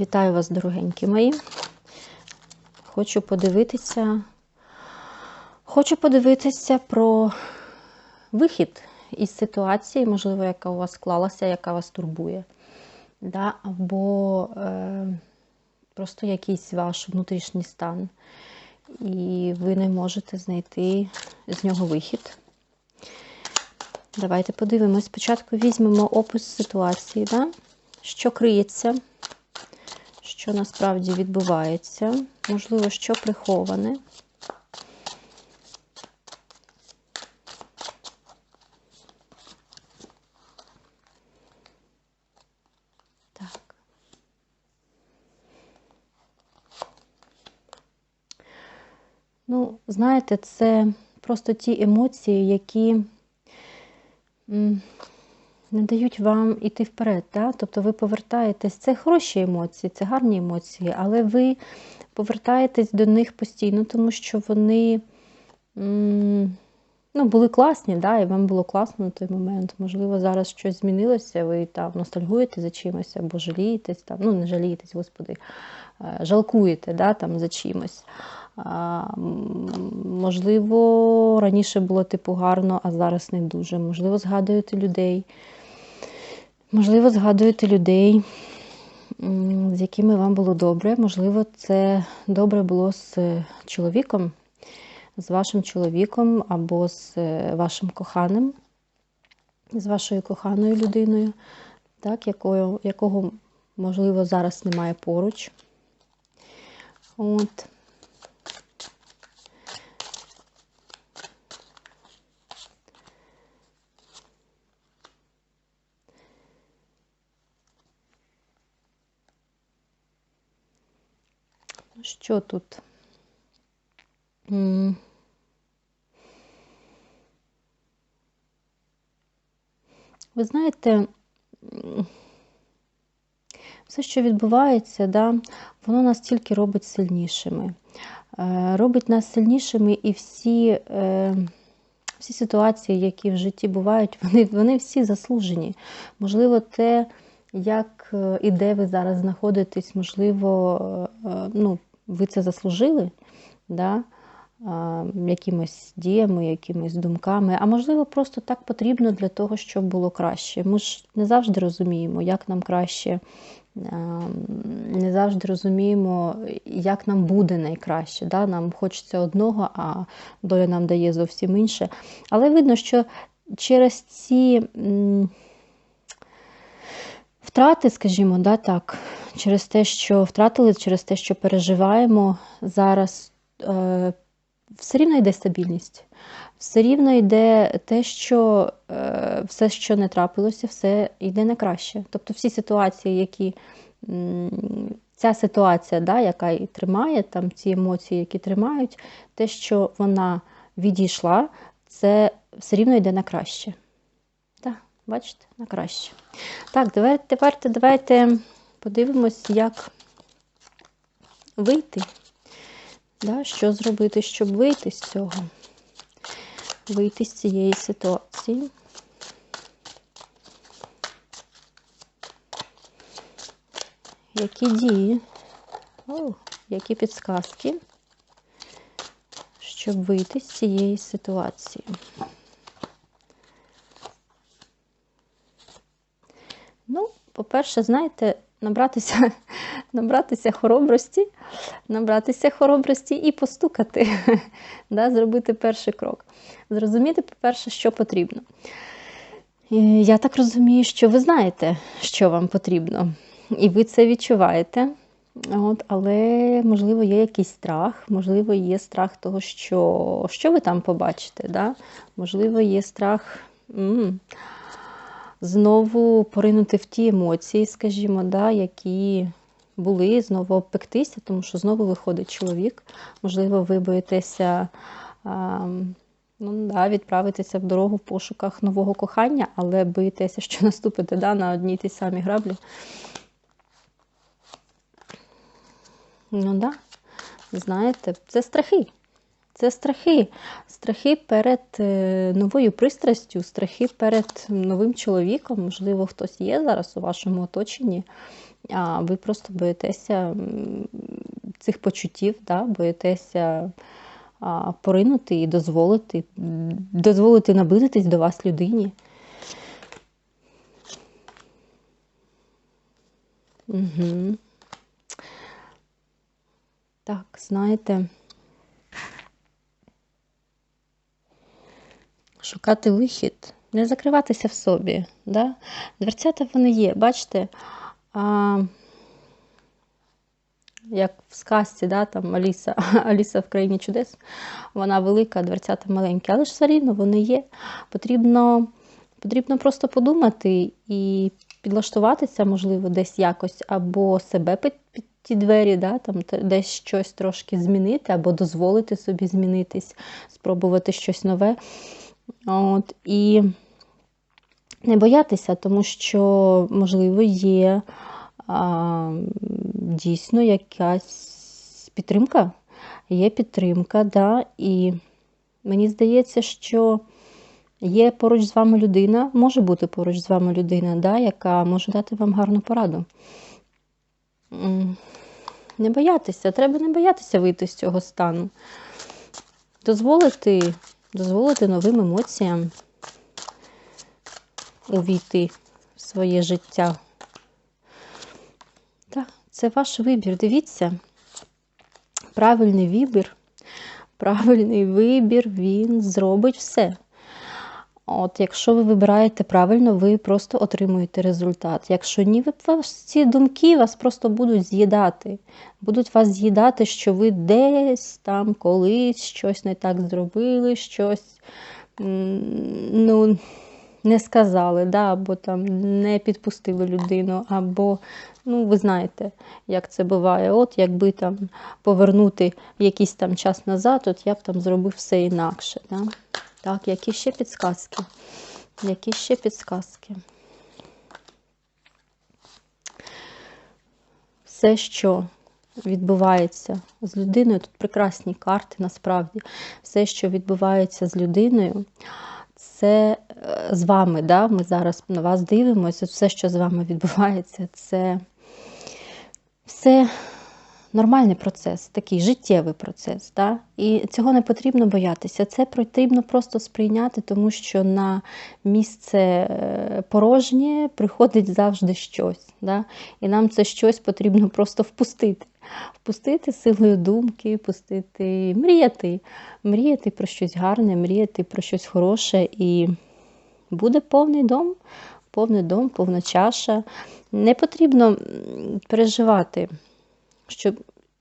Вітаю вас, дорогенькі мої. Хочу подивитися. Хочу подивитися про вихід із ситуації, можливо, яка у вас склалася, яка вас турбує. Да? Або е, просто якийсь ваш внутрішній стан. І ви не можете знайти з нього вихід. Давайте подивимось. Спочатку візьмемо опис ситуації, да? що криється, що насправді відбувається, можливо, що приховане. Так. Ну, знаєте, це просто ті емоції, які не дають вам іти вперед. Да? Тобто ви повертаєтесь, це хороші емоції, це гарні емоції, але ви повертаєтесь до них постійно, тому що вони м, ну, були класні, да? і вам було класно на той момент. Можливо, зараз щось змінилося, ви там ностальгуєте за чимось або жалієтесь, там, ну не жалієтесь, господи, е, жалкуєте да, там, за чимось. А, Можливо, раніше було типу гарно, а зараз не дуже. Можливо, згадуєте людей. Можливо, згадуєте людей, з якими вам було добре. Можливо, це добре було з чоловіком, з вашим чоловіком або з е, вашим коханим, з вашою коханою людиною, так, якою, якого, можливо, зараз немає поруч. От. Ну, Що тут? Ви знаєте, все, що відбувається, да, воно нас тільки робить сильнішими. Е, Робить нас сильнішими і всі, е, всі ситуації, які в житті бувають, вони, вони всі заслужені. Можливо, те, як е, і де ви зараз знаходитесь, можливо, ну, ви це заслужили, да? Якимись діями, якимись думками, а можливо, просто так потрібно для того, щоб було краще. Ми ж не завжди розуміємо, як нам краще, не завжди розуміємо, як нам буде найкраще. Да? Нам хочеться одного, а доля нам дає зовсім інше. Але видно, що через ці. Втрати, скажімо, да, так, через те, що втратили, через те, що переживаємо зараз, е, все рівно йде стабільність. Все рівно йде те, що е, все, що не трапилося, все йде на краще. Тобто всі ситуації, які ця ситуація, да, яка і тримає, там ці емоції, які тримають, те, що вона відійшла, це все рівно йде на краще. Так, бачите, на краще. Так, давайте, тепер давайте подивимось, як вийти. Да, що зробити, щоб вийти з цього, вийти з цієї ситуації. Які дії, О, які підсказки, щоб вийти з цієї ситуації. Ну, по-перше, знаєте, набратися, набратися хоробрості, набратися хоробрості і постукати, да, зробити перший крок. Зрозуміти, по-перше, що потрібно. І Я так розумію, що ви знаєте, що вам потрібно, і ви це відчуваєте. От, Але, можливо, є якийсь страх, можливо, є страх того, що що ви там побачите. Да? Можливо, є страх. М- знову поринути в ті емоції, скажімо, да, які були, знову обпектися, тому що знову виходить чоловік. Можливо, ви боїтеся а, ну, да, відправитися в дорогу в пошуках нового кохання, але боїтеся, що наступите да, на одні ті самі граблі. Ну да, знаєте, це страхи. Це страхи. Страхи перед е, новою пристрастю, страхи перед новим чоловіком. Можливо, хтось є зараз у вашому оточенні, а ви просто боїтеся цих почуттів, да? боїтеся а, поринути і дозволити, дозволити наблизитись до вас людині. Угу. Так, знаєте. Шукати вихід, не закриватися в собі. Да? Дверцята вони є, бачите, а, як в сказці, да, там Аліса Аліса в країні чудес, вона велика, дверцята маленькі, але ж все рівно вони є. Потрібно, Потрібно просто подумати і підлаштуватися, можливо, десь якось, або себе під, під ті двері, да, там десь щось трошки змінити, або дозволити собі змінитись, спробувати щось нове. От, І не боятися, тому що, можливо, є а, дійсно якась підтримка. Є підтримка, да, і мені здається, що є поруч з вами людина, може бути поруч з вами людина, да, яка може дати вам гарну пораду. Не боятися, треба не боятися вийти з цього стану. Дозволити, дозволити новим емоціям увійти в своє життя. Так, це ваш вибір. Дивіться, правильний вибір, правильний вибір, він зробить все. От, Якщо ви вибираєте правильно, ви просто отримуєте результат. Якщо ні, ви ці думки вас просто будуть з'їдати. Будуть вас з'їдати, що ви десь там колись щось не так зробили, щось ну, не сказали, да, або там не підпустили людину, або, ну, ви знаєте, як це буває. От якби там повернути якийсь там час назад, от я б там зробив все інакше. Да? Так, які ще підсказки? Які ще підсказки? Все, що відбувається з людиною, тут прекрасні карти, насправді, все, що відбувається з людиною, це е, з вами. да? Ми зараз на вас дивимося, все, що з вами відбувається, це все нормальний процес, такий життєвий процес. Да? І цього не потрібно боятися. Це потрібно просто сприйняти, тому що на місце е, порожнє приходить завжди щось. Да? І нам це щось потрібно просто впустити. Впустити силою думки, впустити, мріяти, мріяти про щось гарне, мріяти про щось хороше. І буде повний дом, повний дом, повна чаша. Не потрібно переживати що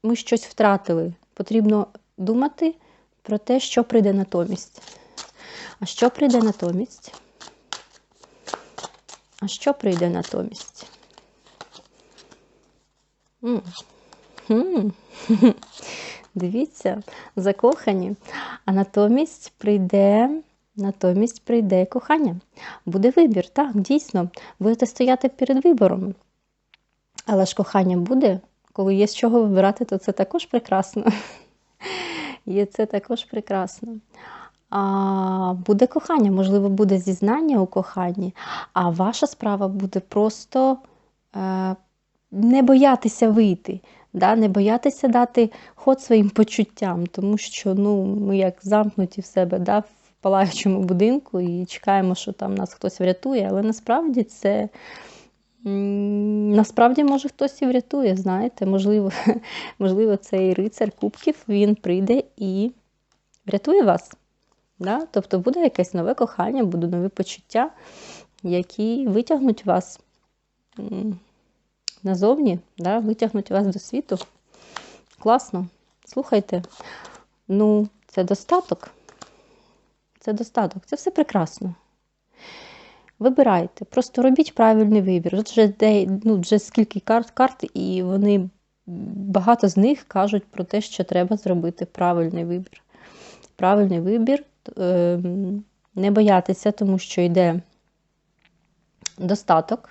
ми щось втратили. Потрібно думати про те, що прийде натомість. А що прийде натомість? А що прийде натомість? -м Дивіться, закохані. А натомість прийде натомість прийде кохання. Буде вибір, так, дійсно, будете стояти перед вибором. Але ж кохання буде, коли є з чого вибирати, то це також прекрасно. І це також прекрасно. А, Буде кохання, можливо, буде зізнання у коханні, а ваша справа буде просто е, не боятися вийти, да? не боятися дати ход своїм почуттям, тому що ну, ми як замкнуті в себе да? в палаючому будинку і чекаємо, що там нас хтось врятує, але насправді це. Насправді, може, хтось і врятує, знаєте, можливо, можливо, цей рицар кубків він прийде і врятує вас. Да? Тобто буде якесь нове кохання, будуть нові почуття, які витягнуть вас назовні, да? витягнуть вас до світу. Класно. Слухайте, ну, це достаток. Це достаток, це все прекрасно. Вибирайте, просто робіть правильний вибір. От вже де, ну, вже скільки карт, карт, і вони багато з них кажуть про те, що треба зробити правильний вибір. Правильний вибір, е, не боятися, тому що йде достаток.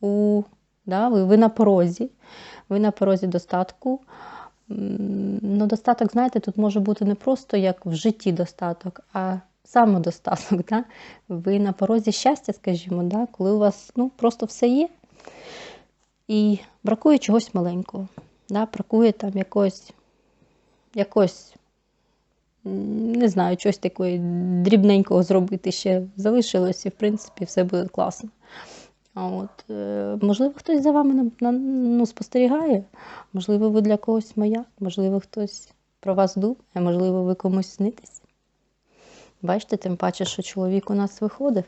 у, да, Ви ви на порозі, ви на порозі достатку. Ну, Достаток, знаєте, тут може бути не просто як в житті достаток, а самодостаток. Да? Ви на порозі щастя, скажімо, да? коли у вас ну, просто все є. і бракує чогось маленького. Да? Бракує там якогось, м, не знаю, чогось такого дрібненького зробити ще залишилось, і в принципі все буде класно. А От, е, можливо, хтось за вами ну, спостерігає, можливо, ви для когось моя, можливо, хтось про вас думає, можливо, ви комусь снитесь. Бачите, тим паче, що чоловік у нас виходив.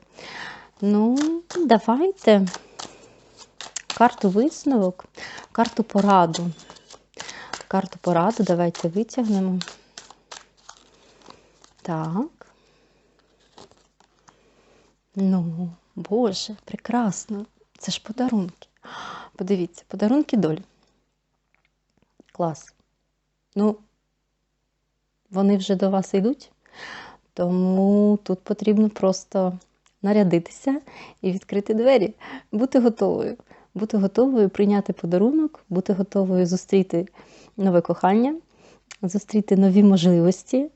Ну, давайте карту висновок, карту пораду. Карту пораду давайте витягнемо. Так. Ну, Боже, прекрасно. Це ж подарунки. Подивіться, подарунки долі. Клас. Ну, вони вже до вас йдуть, тому тут потрібно просто нарядитися і відкрити двері, бути готовою. Бути готовою прийняти подарунок, бути готовою зустріти нове кохання, зустріти нові можливості,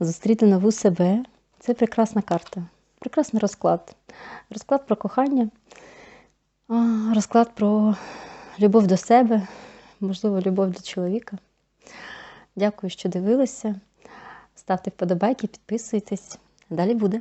зустріти нову себе. Це прекрасна карта, прекрасний розклад. Розклад про кохання, розклад про любов до себе, можливо, любов до чоловіка. Дякую, що дивилися. Ставте вподобайки, підписуйтесь. Далі буде.